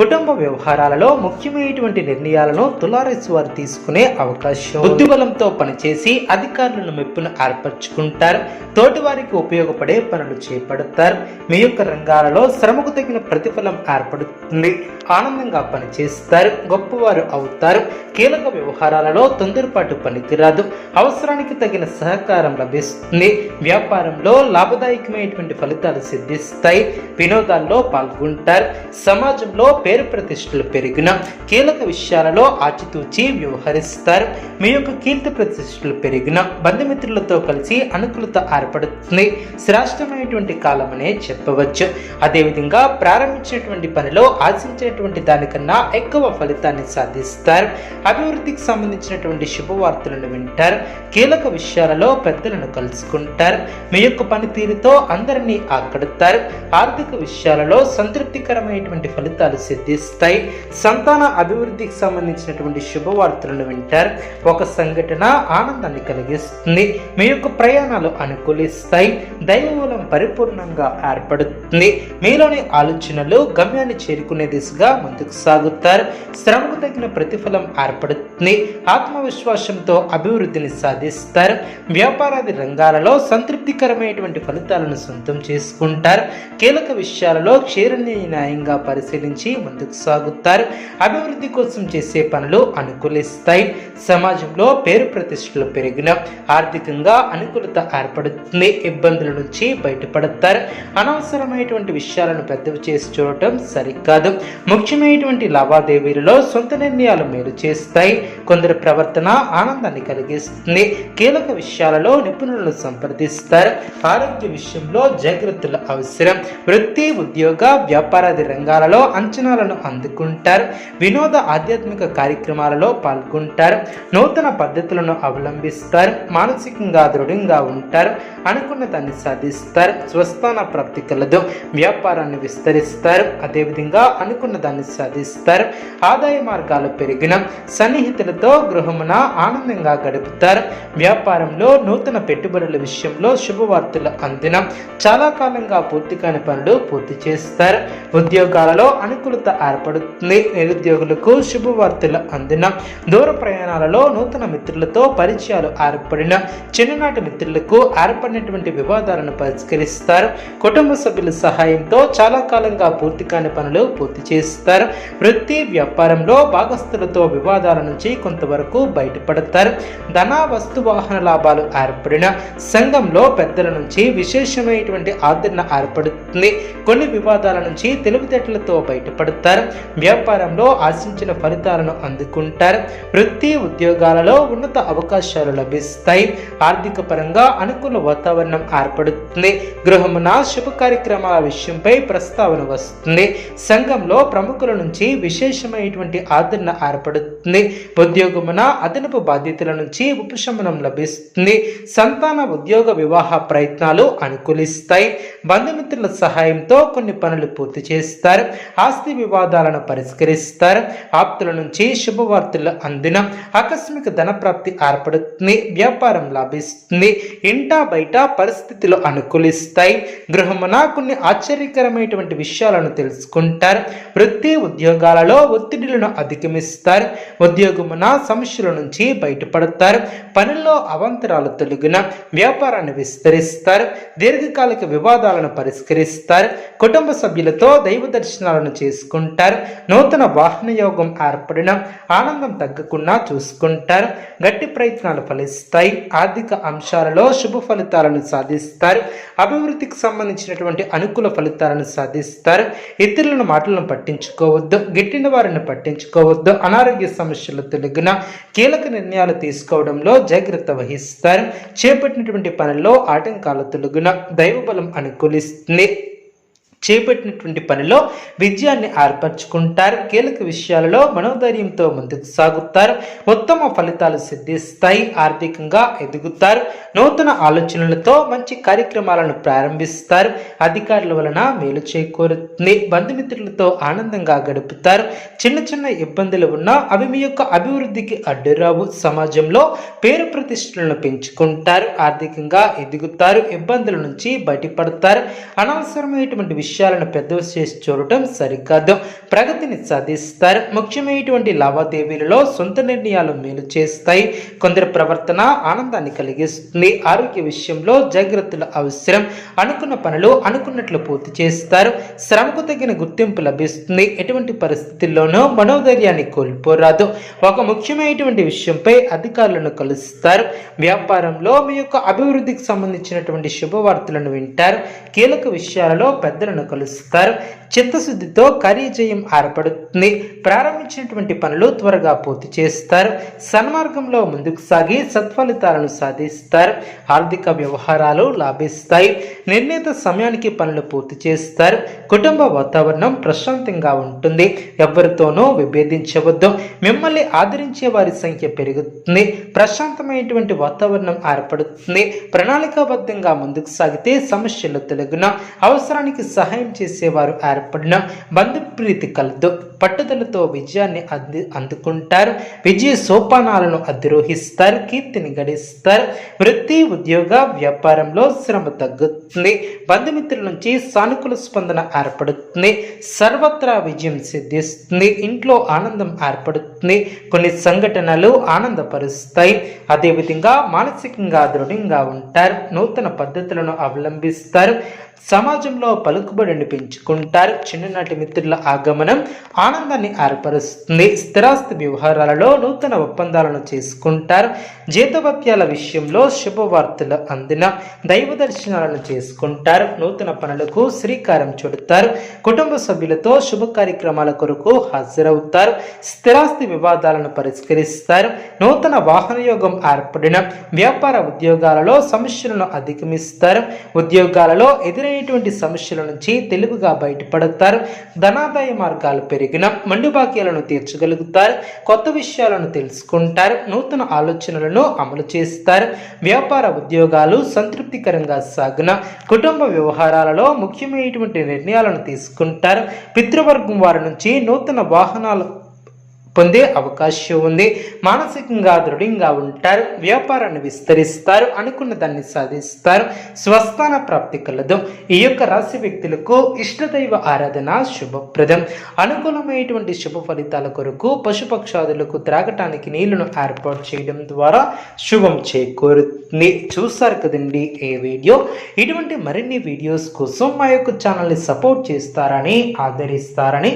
కుటుంబ వ్యవహారాలలో ముఖ్యమైనటువంటి నిర్ణయాలను తులారాశి వారు తీసుకునే అవకాశం. బుద్ధిబలంతో పనిచేసి అధికారులను మెప్పును ఏర్పరచుకుంటారు. తోటి వారికి ఉపయోగపడే పనులు చేపడతారు. మీ యొక్క రంగాలలో శ్రమకు తగిన ప్రతిఫలం ఏర్పడుతుంది. ఆనందంగా పనిచేస్తారు గొప్పవారు అవుతారు కీలక వ్యవహారాలలో తొందరపాటు పనికిరాదు అవసరానికి తగిన సహకారం లభిస్తుంది వ్యాపారంలో లాభదాయకమైనటువంటి ఫలితాలు సిద్ధిస్తాయి వినోదాల్లో పాల్గొంటారు సమాజంలో పేరు ప్రతిష్టలు పెరిగిన కీలక విషయాలలో ఆచితూచి వ్యవహరిస్తారు మీ యొక్క కీర్తి ప్రతిష్టలు పెరిగిన బంధుమిత్రులతో కలిసి అనుకూలత ఏర్పడుతుంది శ్రేష్టమైనటువంటి కాలమనే చెప్పవచ్చు. అదేవిధంగా ప్రారంభించినటువంటి పనిలో ఆశించినటువంటి దానికన్నా ఎక్కువ ఫలితాన్ని సాధిస్తారు. అభివృద్ధికి సంబంధించినటువంటి శుభవార్తలను వింటారు. కీలక విషయాలలో పెద్దలను కలుసుకుంటారు. మీ యొక్క పనితీరుతో అందరినీ ఆకడతారు. ఆర్థిక విషయాలలో సంతృప్తికరమైనటువంటి ఫలితాలు సిద్ధిస్తాయి. సంతాన అభివృద్ధికి సంబంధించినటువంటి శుభవార్తలను వింటారు. ఒక సంఘటన ఆనందాన్ని కలిగిస్తుంది. మీ యొక్క ప్రయాణాలు అనుకూలిస్తాయి. దైవముల పరిపూర్ణంగా ఏర్పడుతుంది. మీలోని ఆలోచనలు గమ్యాన్ని చేరుకునే దిశగా ముందుకు సాగుతారు. శ్రమకు తగిన ప్రతిఫలం ఏర్పడుతుంది. ఆత్మవిశ్వాసంతో అభివృద్ధిని సాధిస్తారు. వ్యాపారాది రంగాలలో సంతృప్తికరమైనటువంటి ఫలితాలను సొంతం చేసుకుంటారు. కీలక విషయాలలో క్షీరని న్యాయంగా పరిశీలించి ముందుకు సాగుతారు. అభివృద్ధి కోసం చేసే పనులు అనుకూలిస్తాయి. సమాజంలో పేరు ప్రతిష్టలు పెరిగిన ఆర్థికంగా అనుకూలత ఏర్పడుతుంది. ఇబ్బందుల నుంచి బయటపడతారు అనవసరమైనటువంటి విషయాలను పెద్దవి చేసి చూడటం సరికాదు. ముఖ్యమైనటువంటి లావాదేవీలలో సొంత నిర్ణయాలు మేలు చేస్తాయి. కొందరి ప్రవర్తన ఆనందాన్ని కలిగిస్తుంది. కీలక విషయాలలో నిపుణులను సంప్రదిస్తారు. ఆరోగ్య విషయంలో జాగ్రత్తలు అవసరం. వృత్తి ఉద్యోగ వ్యాపారాది రంగాలలో అంచనాలను అందుకుంటారు. వినోద ఆధ్యాత్మిక కార్యక్రమాలలో పాల్గొంటారు. నూతన పద్ధతులను అవలంబిస్తారు. మానసికంగా దృఢంగా ఉంటారు. అనుకున్న దాన్ని సాధిస్తారు. స్వస్థాన ప్రాప్తి కలదు. వ్యాపారాన్ని విస్తరిస్తారు అదేవిధంగా అనుకున్న దాన్ని సాధిస్తారు. ఆదాయ మార్గాలు పెరిగిన సన్నిహితులతో గృహమున ఆనందంగా గడుపుతారు. వ్యాపారంలో నూతన పెట్టుబడుల విషయంలో శుభవార్తలు అందిన చాలా కాలంగా పూర్తి కాని పనులు పూర్తి చేస్తారు. ఉద్యోగాలలో అనుకూలత ఏర్పడుతుంది. నిరుద్యోగులకు శుభవార్తలు అందిన దూర ప్రయాణాలలో నూతన మిత్రులతో పరిచయాలు ఏర్పడిన చిన్ననాటి మిత్రులకు ఏర్పడినటువంటి వివాదాలను నెరవేరుస్తారు కుటుంబ సభ్యుల సహాయంతో చాలా కాలంగా పూర్తి కాని పనులు పూర్తి చేస్తారు. వృత్తి వ్యాపారంలో భాగస్థులతో వివాదాల నుంచి కొంతవరకు బయటపడతారు. ధన వస్తు వాహన లాభాలు ఏర్పడిన సంఘంలో పెద్దల నుంచి విశేషమైనటువంటి ఆదరణ ఏర్పడుతుంది. కొన్ని వివాదాల నుంచి తెలివితేటలతో బయటపడతారు. వ్యాపారంలో ఆశించిన ఫలితాలను అందుకుంటారు. వృత్తి ఉద్యోగాలలో ఉన్నత అవకాశాలు లభిస్తాయి. ఆర్థిక పరంగా అనుకూల వాతావరణం ఏర్పడుతుంది. గృహమున శుభ కార్యక్రమాల విషయంపై ప్రస్తావన వస్తుంది. సంఘంలో ప్రముఖుల నుంచి విశేషమైనటువంటి ఆదరణ ఏర్పడుతుంది. ఉద్యోగమున అదనపు బాధ్యతల నుంచి ఉపశమనం లభిస్తుంది. సంతాన ఉద్యోగ వివాహ ప్రయత్నాలు అనుకూలిస్తాయి. బంధుమిత్రుల సహాయంతో కొన్ని పనులు పూర్తి చేస్తారు. ఆస్తి వివాదాలను పరిష్కరిస్తారు. ఆప్తుల నుంచి శుభవార్తలు అందిన ఆకస్మిక ధన ప్రాప్తి ఏర్పడుతుంది. వ్యాపారం లాభిస్తుంది. ఇంటా బయట పరిస్థితులు అనుకూలి అనుకూలిస్తాయి గృహమున కొన్ని ఆశ్చర్యకరమైనటువంటి విషయాలను తెలుసుకుంటారు. వృత్తి ఉద్యోగాలలో ఒత్తిడిలను అధిగమిస్తారు. ఉద్యోగమున సమస్యల నుంచి బయటపడతారు. పనుల్లో అవంతరాలు తొలగిన వ్యాపారాన్ని విస్తరిస్తారు. దీర్ఘకాలిక వివాదాలను పరిష్కరిస్తారు. కుటుంబ సభ్యులతో దైవ దర్శనాలను చేసుకుంటారు. నూతన వాహన యోగం ఏర్పడిన ఆనందం తగ్గకుండా చూసుకుంటారు. గట్టి ప్రయత్నాలు ఫలిస్తాయి. ఆర్థిక అంశాలలో శుభ ఫలితాలను సాధిస్తారు. అభివృద్ధికి సంబంధించినటువంటి అనుకూల ఫలితాలను సాధిస్తారు. ఇతరులను మాటలను పట్టించుకోవద్దు గిట్టిన వారిని పట్టించుకోవద్దు అనారోగ్య సమస్యలు తొలగిన కీలక నిర్ణయాలు తీసుకోవడంలో జాగ్రత్త వహిస్తారు. చేపట్టినటువంటి పనుల్లో ఆటంకాలు తొలగిన దైవబలం అనుకూలిస్తుంది. చేపట్టినటువంటి పనిలో విజయాన్ని ఏర్పరచుకుంటారు. కీలక విషయాలలో మనోధైర్యంతో ముందుకు సాగుతారు. ఉత్తమ ఫలితాలు సిద్ధిస్తాయి. ఆర్థికంగా ఎదుగుతారు. నూతన ఆలోచనలతో మంచి కార్యక్రమాలను ప్రారంభిస్తారు. అధికారుల వలన మేలు చేకూరుతుంది. బంధుమిత్రులతో ఆనందంగా గడుపుతారు. చిన్న చిన్న ఇబ్బందులు ఉన్నా అవి మీ యొక్క అభివృద్ధికి అడ్డురావు సమాజంలో పేరు ప్రతిష్టలను పెంచుకుంటారు. ఆర్థికంగా ఎదుగుతారు. ఇబ్బందుల నుంచి బయటపడతారు. అనవసరమైనటువంటి విషయం విషయాలను పెద్దవి చేసి చూడటం సరికాదు. ప్రగతిని సాధిస్తారు. ముఖ్యమైనటువంటి లావాదేవీలలో సొంత నిర్ణయాలు మేలు చేస్తాయి. కొందరి ప్రవర్తన ఆనందాన్ని కలిగిస్తుంది. ఆరోగ్య విషయంలో జాగ్రత్తలు అవసరం. అనుకున్న పనులు అనుకున్నట్లు పూర్తి చేస్తారు. శ్రమకు తగిన గుర్తింపు లభిస్తుంది. ఎటువంటి పరిస్థితుల్లోనూ మనోధైర్యాన్ని కోల్పోరాదు. ఒక ముఖ్యమైనటువంటి విషయంపై అధికారులను కలుస్తారు. వ్యాపారంలో మీ యొక్క అభివృద్ధికి సంబంధించినటువంటి శుభవార్తలను వింటారు. కీలక విషయాలలో పెద్దలను కలుస్తారు. చిత్తశుద్ధితో కార్యజయం ఏర్పడుతుంది. ప్రారంభించినటువంటి పనులు త్వరగా పూర్తి చేస్తారు. సన్మార్గంలో ముందుకు సాగి సత్ఫలితాలను సాధిస్తారు. ఆర్థిక వ్యవహారాలు లాభిస్తాయి. నిర్ణీత సమయానికి పనులు పూర్తి చేస్తారు. కుటుంబ వాతావరణం ప్రశాంతంగా ఉంటుంది. ఎవరితోనూ విభేదించవద్దు. మిమ్మల్ని ఆదరించే వారి సంఖ్య పెరుగుతుంది. ప్రశాంతమైనటువంటి వాతావరణం ఏర్పడుతుంది. ప్రణాళికాబద్ధంగా ముందుకు సాగితే సమస్యలు తొలగిన. అవసరానికి సహాయం సహాయం చేసేవారు ఏర్పడిన బంధుప్రీతి కలదు. పట్టుదలతో విజయాన్ని అంది అందుకుంటారు. విజయ సోపానాలను అధిరోహిస్తారు. కీర్తిని గడిస్తారు. వృత్తి ఉద్యోగ వ్యాపారంలో శ్రమ తగ్గుతుంది. బంధుమిత్రుల నుంచి సానుకూల స్పందన ఏర్పడుతుంది. సర్వత్రా విజయం సిద్ధిస్తుంది. ఇంట్లో ఆనందం ఏర్పడుతుంది. కొన్ని సంఘటనలు ఆనందపరుస్తాయి. అదేవిధంగా మానసికంగా దృఢంగా ఉంటారు. నూతన పద్ధతులను అవలంబిస్తారు. సమాజంలో పలుకుబడిని పెంచుకుంటారు. చిన్ననాటి మిత్రుల ఆగమనం ఆనందాన్ని ఏర్పరుస్తుంది. స్థిరాస్తి వ్యవహారాలలో నూతన ఒప్పందాలను చేసుకుంటారు. జీతభత్యాల విషయంలో శుభవార్తలు అందిన దైవ దర్శనాలను చేసుకుంటారు. నూతన పనులకు శ్రీకారం చుడతారు. కుటుంబ సభ్యులతో శుభ కార్యక్రమాల కొరకు హాజరవుతారు. స్థిరాస్తి వివాదాలను పరిష్కరిస్తారు. నూతన వాహన యోగం ఏర్పడిన వ్యాపార ఉద్యోగాలలో సమస్యలను అధిగమిస్తారు. ఉద్యోగాలలో ఎదురైనటువంటి సమస్యల నుంచి తెలుగుగా బయటపడతారు. ధనాదాయ మార్గాలు పెరిగిన మండుబాక్యాలను తీర్చగలుగుతారు. కొత్త విషయాలను తెలుసుకుంటారు. నూతన ఆలోచనలను అమలు చేస్తారు. వ్యాపార ఉద్యోగాలు సంతృప్తికరంగా సాగిన కుటుంబ వ్యవహారాలలో ముఖ్యమైనటువంటి నిర్ణయాలను తీసుకుంటారు. పితృవర్గం వారి నుంచి నూతన వాహనాలు పొందే అవకాశం ఉంది. మానసికంగా దృఢంగా ఉంటారు వ్యాపారాన్ని విస్తరిస్తారు అనుకున్న దాన్ని సాధిస్తారు స్వస్థాన ప్రాప్తి కలదు. ఈ యొక్క రాశి వ్యక్తులకు ఇష్టదైవ ఆరాధన శుభప్రదం. అనుకూలమైనటువంటి శుభ ఫలితాల కొరకు పశుపక్షాదులకు త్రాగటానికి నీళ్ళను ఏర్పాటు చేయడం ద్వారా శుభం చేకూరుతుంది. చూసారు కదండి ఏ వీడియో? ఇటువంటి మరిన్ని వీడియోస్ కోసం మా యొక్క ఛానల్ని సపోర్ట్ చేస్తారని ఆదరిస్తారని